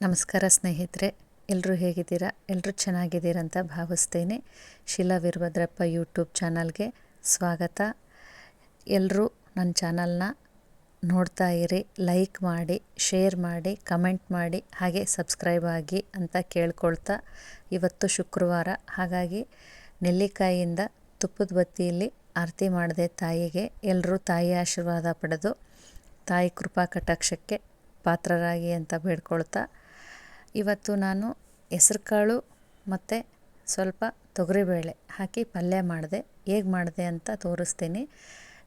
ನಮಸ್ಕಾರ ಸ್ನೇಹಿತರೆ ಎಲ್ಲರೂ ಹೇಗಿದ್ದೀರಾ? ಎಲ್ಲರೂ ಚೆನ್ನಾಗಿದ್ದೀರಂತ ಭಾವಿಸ್ತೇನೆ. ಶಿಲಾ ವೀರಭದ್ರಪ್ಪ ಯೂಟ್ಯೂಬ್ ಚಾನಲ್ಗೆ ಸ್ವಾಗತ. ಎಲ್ಲರೂ ನನ್ನ ಚಾನಲ್ನ ನೋಡ್ತಾ ಇರಿ, ಲೈಕ್ ಮಾಡಿ, ಶೇರ್ ಮಾಡಿ, ಕಮೆಂಟ್ ಮಾಡಿ, ಹಾಗೆ ಸಬ್ಸ್ಕ್ರೈಬ್ ಆಗಿ ಅಂತ ಕೇಳ್ಕೊಳ್ತಾ ಇವತ್ತು ಶುಕ್ರವಾರ. ಹಾಗಾಗಿ ನೆಲ್ಲಿಕಾಯಿಯಿಂದ ತುಪ್ಪದ ಬತ್ತಿಯಲ್ಲಿ ಆರತಿ ಮಾಡಿದೆ ತಾಯಿಗೆ. ಎಲ್ಲರೂ ತಾಯಿ ಆಶೀರ್ವಾದ ಪಡೆದು ತಾಯಿ ಕೃಪಾ ಕಟಾಕ್ಷಕ್ಕೆ ಪಾತ್ರರಾಗಿ ಅಂತ ಬೇಡ್ಕೊಳ್ತಾ ಇವತ್ತು ನಾನು ಹೆಸ್ರುಕಾಳು ಮತ್ತು ಸ್ವಲ್ಪ ತೊಗರಿಬೇಳೆ ಹಾಕಿ ಪಲ್ಯ ಮಾಡಿದೆ. ಹೇಗೆ ಮಾಡಿದೆ ಅಂತ ತೋರಿಸ್ತೀನಿ.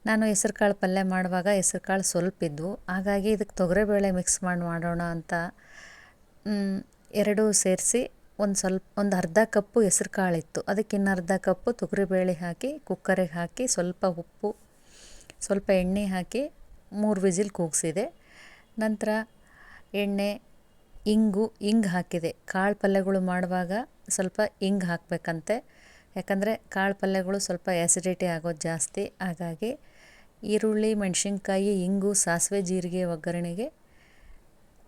ನಾನು ಹೆಸ್ರುಕಾಳು ಪಲ್ಯ ಮಾಡುವಾಗ ಹೆಸ್ರುಕಾಳು ಸ್ವಲ್ಪ ಇದ್ವು. ಹಾಗಾಗಿ ಇದಕ್ಕೆ ತೊಗರಿಬೇಳೆ ಮಿಕ್ಸ್ ಮಾಡಿ ಮಾಡೋಣ ಅಂತ ಎರಡೂ ಸೇರಿಸಿ ಒಂದು ಸ್ವಲ್ಪ, ಒಂದು ಅರ್ಧ ಕಪ್ಪು ಹೆಸ್ರುಕಾಳಿತ್ತು ಅದಕ್ಕೆ ಇನ್ನು ಅರ್ಧ ಕಪ್ಪು ತೊಗರಿಬೇಳೆ ಹಾಕಿ ಕುಕ್ಕರಿಗೆ ಹಾಕಿ ಸ್ವಲ್ಪ ಉಪ್ಪು, ಸ್ವಲ್ಪ ಎಣ್ಣೆ ಹಾಕಿ ಮೂರು ವಿಸಿಲ್ ಕೂಗಿಸಿದೆ. ನಂತರ ಎಣ್ಣೆ ಇಂಗು ಇಂಗ್ ಹಾಕಿದೆ. ಕಾಳು ಪಲ್ಯಗಳು ಮಾಡುವಾಗ ಸ್ವಲ್ಪ ಇಂಗ್ ಹಾಕಬೇಕಂತೆ. ಯಾಕಂದರೆ ಕಾಳು ಪಲ್ಯಗಳು ಸ್ವಲ್ಪ ಆ್ಯಸಿಡಿಟಿ ಆಗೋದು ಜಾಸ್ತಿ. ಹಾಗಾಗಿ ಈರುಳ್ಳಿ, ಮೆಣಸಿನ್ಕಾಯಿ, ಇಂಗು, ಸಾಸಿವೆ, ಜೀರಿಗೆ, ಒಗ್ಗರಣೆಗೆ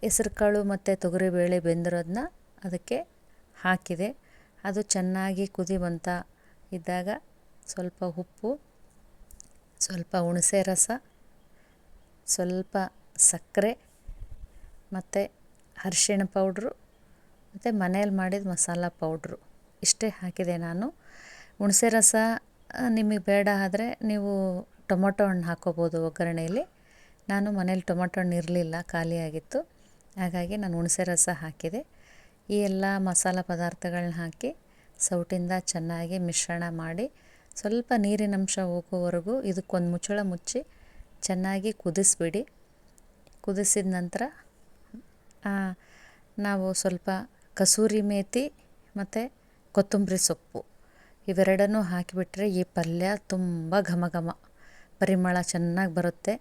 ಹೆಸ್ರುಕಾಳು ಮತ್ತು ತೊಗರಿಬೇಳೆ ಬೆಂದಿರೋದನ್ನ ಅದಕ್ಕೆ ಹಾಕಿದೆ. ಅದು ಚೆನ್ನಾಗಿ ಕುದಿ ಬಂತ. ಇದ್ದಾಗ ಸ್ವಲ್ಪ ಉಪ್ಪು, ಸ್ವಲ್ಪ ಹುಣಸೆ ರಸ, ಸ್ವಲ್ಪ ಸಕ್ಕರೆ ಮತ್ತು ಅರಿಶಿಣ ಪೌಡ್ರು ಮತ್ತು ಮನೆಯಲ್ಲಿ ಮಾಡಿದ ಮಸಾಲ ಪೌಡ್ರು ಇಷ್ಟೇ ಹಾಕಿದೆ ನಾನು. ಹುಣಸೆ ರಸ ನಿಮಗೆ ಬೇಡ ಆದರೆ ನೀವು ಟೊಮೊಟೊ ಹಣ್ಣು ಹಾಕ್ಕೋಬೋದು ಒಗ್ಗರಣೆಯಲ್ಲಿ. ನಾನು ಮನೇಲಿ ಟೊಮೊಟೊ ಹಣ್ಣು ಇರಲಿಲ್ಲ ಖಾಲಿಯಾಗಿತ್ತು ಹಾಗಾಗಿ ನಾನು ಹುಣಸೆ ರಸ ಹಾಕಿದೆ. ಈ ಎಲ್ಲ ಮಸಾಲ ಪದಾರ್ಥಗಳನ್ನ ಹಾಕಿ ಸೌಟಿಂದ ಚೆನ್ನಾಗಿ ಮಿಶ್ರಣ ಮಾಡಿ ಸ್ವಲ್ಪ ನೀರಿನಂಶ ಹೋಗೋವರೆಗೂ ಇದಕ್ಕೊಂದು ಮುಚ್ಚಳ ಮುಚ್ಚಿ ಚೆನ್ನಾಗಿ ಕುದಿಸ್ಬಿಡಿ. ಕುದಿಸಿದ ನಂತರ ನಾವು ಸ್ವಲ್ಪ ಕಸೂರಿ ಮೇಥಿ ಮತ್ತು ಕೊತ್ತಂಬರಿ ಸೊಪ್ಪು ಇವೆರಡನ್ನೂ ಹಾಕಿಬಿಟ್ರೆ ಈ ಪಲ್ಯ ತುಂಬ ಘಮ ಘಮ. ಪರಿಮಳ ಚೆನ್ನಾಗಿ ಬರುತ್ತೆ.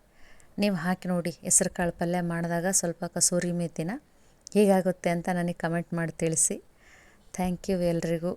ನೀವು ಹಾಕಿ ನೋಡಿ, ಹೆಸ್ರು ಕಾಳು ಪಲ್ಯ ಮಾಡಿದಾಗ ಸ್ವಲ್ಪ ಕಸೂರಿ ಮೇಥಿನ ಹೀಗಾಗುತ್ತೆ ಅಂತ ನನಗೆ ಕಮೆಂಟ್ ಮಾಡಿ ತಿಳಿಸಿ. ಥ್ಯಾಂಕ್ ಯು ಎಲ್ರಿಗೂ.